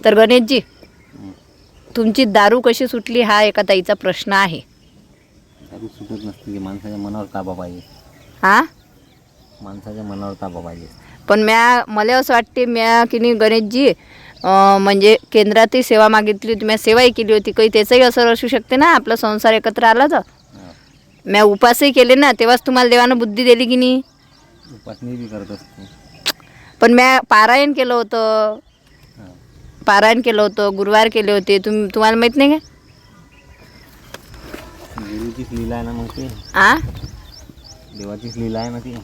तर गणेशजी. तुमची दारू कशी सुटली हा एका ताईचा प्रश्न आहे दारू सुटत नसते की माणसाच्या मनावर ताबा पाहिजे हा माणसाच्या मनावर ताबा पाहिजे पण म्या मला असं वाटते म्या की नाही गणेशजी अं, म्हणजे केंद्रातही सेवा मागितली होती म्या सेवाही केली होती काही त्याचंही असर असू शकते ना आपला संसार एकत्र आला तर हा. म्या उपासही केले ना तेव्हाच तुम्हाला देवानं बुद्धी दिली की नाही उपासनी बी करत असते पण म्या पारायण केलं होतं. पारायण केलं होतं गुरुवार केले होते. तुम तुम्हाला माहीत नाही का? गुरुचीच लीला आहे ना मग ते. आ? देवाचीच लीला आहे ना ती.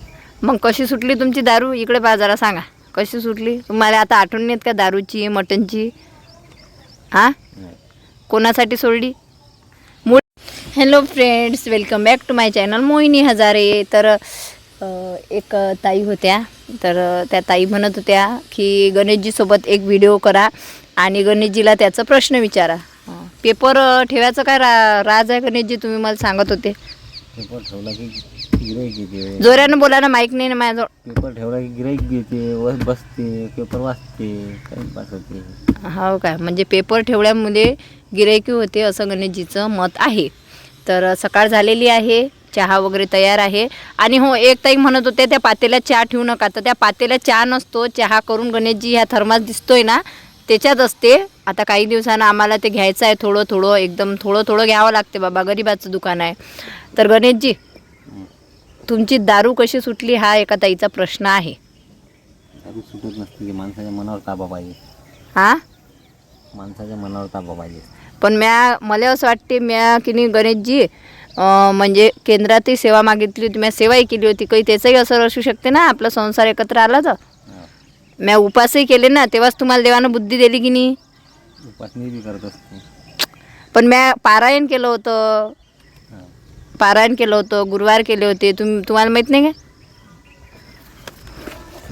मग कशी सुटली तुमची दारू? इकडे पहा जरा सांगा. कशी सुटली? तुम्हाला आता आठवण नाही येत का दारूची मटणची हा नाही. कोणासाठी सोडली? मूळ hello friends welcome back to my channel Mohini Hazare. तर अ, एक ताई होत्या. तर त्या ताई म्हणत होत्या की गणेशजीसोबत एक व्हिडिओ करा आणि गणेशजीला त्याचा प्रश्न विचारा. पेपर ठेवायचं काय रा राज आहे गणेशजी? तुम्ही मला सांगत होते. पेपर ठेवला की गिराईक जोरानं बोला ना माईक नाही ना माझ्याजवळ. पेपर ठेवला की गिराईक व बसते पेपर वाचते होते. हो काय म्हणजे पेपर ठेवल्यामुळे गिरायकी होते असं गणेशजीचं मत आहे. तर सकाळ झालेली आहे. चहा वगैरे तयार आहे. आणि हो एक ताई म्हणत होते त्या पातेल्यात चहा ठेवू नका. तर त्या पातेल्यात चहा नसतो चहा करून गणेशजी ह्या थर्मास दिसतोय ना त्याच्यात असते. आता काही दिवसानं आम्हाला ते घ्यायचं आहे थोडं थोडं एकदम थोडं थोडं घ्यावं लागते बाबा गरिबाचं दुकान आहे. तर गणेशजी. तुमची दारू कशी सुटली हा एका ताईचा प्रश्न आहे. दारू सुटत नसते माणसाच्या मनावर ताबा पाहिजे. हां माणसाच्या मनावर ताबा पाहिजे. पण म्या मला असं वाटते म्या की नाही गणेशजी म्हणजे केंद्रातही सेवा मागितली होती म्या सेवाही केली होती. काही त्याचंही असर असू शकते ना आपला संसार एकत्र आला तर. म्या उपासही केले ना तेव्हाच तुम्हाला देवानं बुद्धी दिली की नाही? करत असते. पण म्या पारायण केलं होतं. पारायण केलं होतं गुरुवार केले होते. तुम तुम्हाला माहीत नाही का?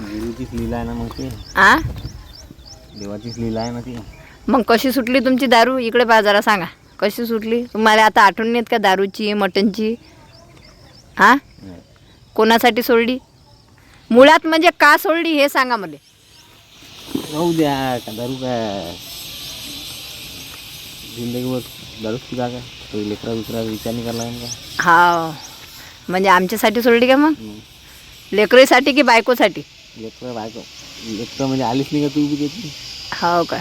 गुरुचीच लीला आहे ना मग ते. आ? देवाचीच लीला आहे ना ती. मग कशी सुटली तुमची दारू? इकडे पहा जरा सांगा. कशी सुटली? तुम्हाला आता आठवण नाही येत का दारूची मटणची हां. कोणासाठी सोडली? मुळात म्हणजे का सोडली हे सांगा मला. राहू द्या का दारू काय जिंदगीवर दारूच पिता का काही लेकरा विकरा विचार नाही करायला लागेल का हा म्हणजे आमच्यासाठी सोडली का मग? हं. लेकरीसाठी की बायकोसाठी? लेकरं बायको. लेकरं म्हणजे आलीच नाही का तू बी त्याची? हो का?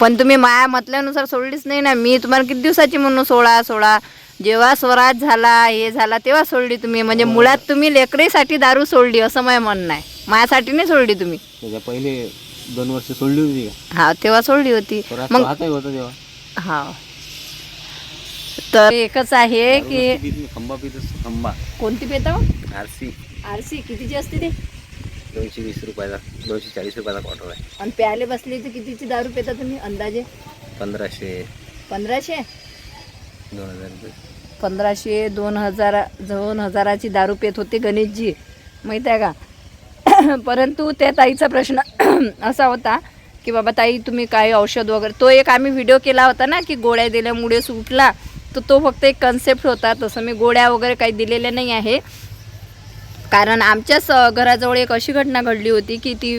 पण तुम्ही माया म्हटल्यानुसार सोडलीच नाही ना. मी तुम्हाला किती दिवसाची म्हणून सोळा सोळा जेव्हा स्वराज झाला हे झाला तेव्हा सोडली तुम्ही. म्हणजे मुळात तुम्ही लेकरीसाठी दारू सोडली असं माझं म्हणणं आहे. मायासाठी नाही सोडली तुम्ही. त्याच्या पहिले दोन वर्ष सोडली होती का? हा तेव्हा सोडली होती. स्वराज मग हातही होता तेव्हा. हा. तर एकच आहे की खंबा पित खंबा. कोणती पेता? आरसी. आरसी. कितीची असते ते? दोनशे वीस रुपयाचा दोनशे चाळीस रुपयाचा क्वार्टर आहे. आणि प्याले बसली तर कितीची दारू पेता तुम्ही? अंदाजे? पंधराशे. पंधराशे? दोन हजार रुपये. पंधराशे दोन हजार दोन हजाराची दारू पेत होते गणेशजी. माहीत आहे का? परंतु त्या ताईचा प्रश्न असा होता की बाबा ताई तुम्ही काय औषध वगैरे? तो एक आम्ही व्हिडिओ केला होता ना की गोळ्या दिल्यामुळे सुटला तर तो फक्त एक कन्सेप्ट होता तसं मी गोळ्या वगैरे काही दिलेल्या नाही आहे. कारण आमच्याच घराजवळ एक अशी घटना घडली होती की ती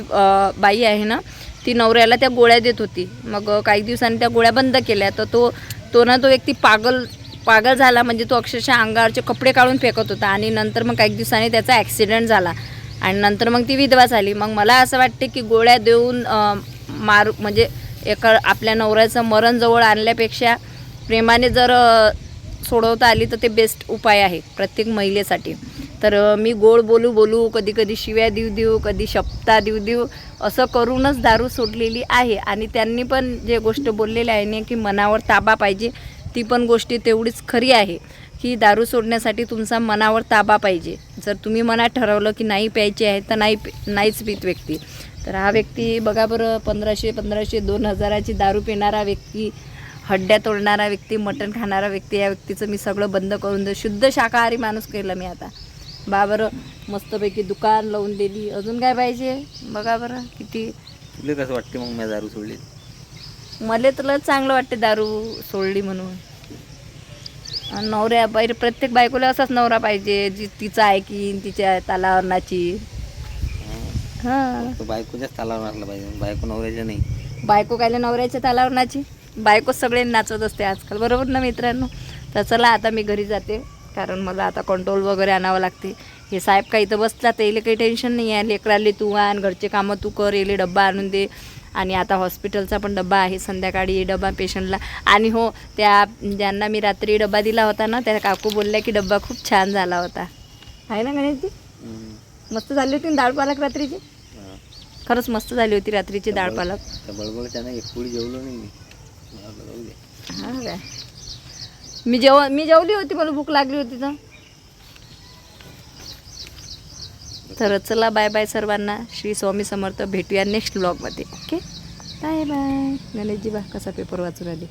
बाई आहे ना ती नवऱ्याला त्या गोळ्या देत होती. मग काही दिवसांनी त्या गोळ्या बंद केल्या. तर तो तो ना तो व्यक्ती पागल पागल झाला. म्हणजे तो अक्षरशः अंगावरचे कपडे काढून फेकत होता. आणि नंतर मग काही दिवसांनी त्याचा ॲक्सिडेंट झाला. आणि नंतर मग ती विधवा झाली. मग मला असं वाटते की गोळ्या देऊन मार मारू म्हणजे एका आपल्या नवऱ्याचं मरण जवळ आणल्यापेक्षा प्रेमाने जर सोडवता आली तर ते बेस्ट उपाय आहे प्रत्येक महिलेसाठी. तर मी गोड बोलू बोलू कधी कधी शिव्या देऊ देऊ कधी शपथा देऊ देऊ असं करूनच दारू सोडलेली आहे. आणि त्यांनी पण जे गोष्ट बोललेली आहे ना की मनावर ताबा पाहिजे ती पण गोष्टी तेवढीच खरी आहे की दारू सोडण्यासाठी तुमचा मनावर ताबा पाहिजे. जर तुम्ही मनात ठरवलं की नाही प्यायची आहे तर नाही नाहीच पित व्यक्ती. तर हा व्यक्ती बघा बरं पंधराशे पंधराशे दोन हजाराची दारू पिणारा व्यक्ती हड्ड्या तोडणारा व्यक्ती मटण खाणारा व्यक्ती या व्यक्तीचं मी सगळं बंद करून दे शुद्ध शाकाहारी माणूस केलं मी आता. बा बरं मस्तपैकी दुकान लावून दिली. अजून काय पाहिजे? बघा बरं किती? तुला कसं वाटते मग मी दारू सोडली? मला तुला चांगलं वाटते दारू सोडली म्हणून. आणि नवऱ्या बाहेर प्रत्येक बायकोला असाच नवरा पाहिजे जी तिचा ऐकीन तिच्या तालावरणाची हां. तो बायकोच्याच तालावर पाहिजे बायको नवऱ्याच्या नाही. बायको कायला नवऱ्याच्या तालावर नाची? बायको सगळे नाचत असते आजकाल बरोबर ना मित्रांनो? तर चला आता मी घरी जाते. कारण मला आता कंट्रोल वगैरे आणावं लागते. हे साहेब काही तर बसला तर येले काही टेन्शन नाही आहे. लेकराले तू आण घरचे कामं तू कर येले डब्बा आणून दे. आणि आता हॉस्पिटलचा पण डब्बा आहे संध्याकाळी डब्बा पेशंटला आणि हो त्या ज्यांना मी रात्री डब्बा दिला होता ना त्या काकू बोलल्या की डब्बा खूप छान झाला होता. आहे ना गणेशजी? मस्त झाली होती डाळ पालक रात्रीची? खरंच मस्त झाली होती रात्रीची डाळ पालक. हा काय? मी जेव मी जेवली होती मला भूक लागली होती तर. तर चला बाय बाय सर्वांना. श्री स्वामी समर्थ भेटूया नेक्स्ट ब्लॉगमध्ये ओके बाय बाय गणेशजी बा कसा पेपर वाचून आली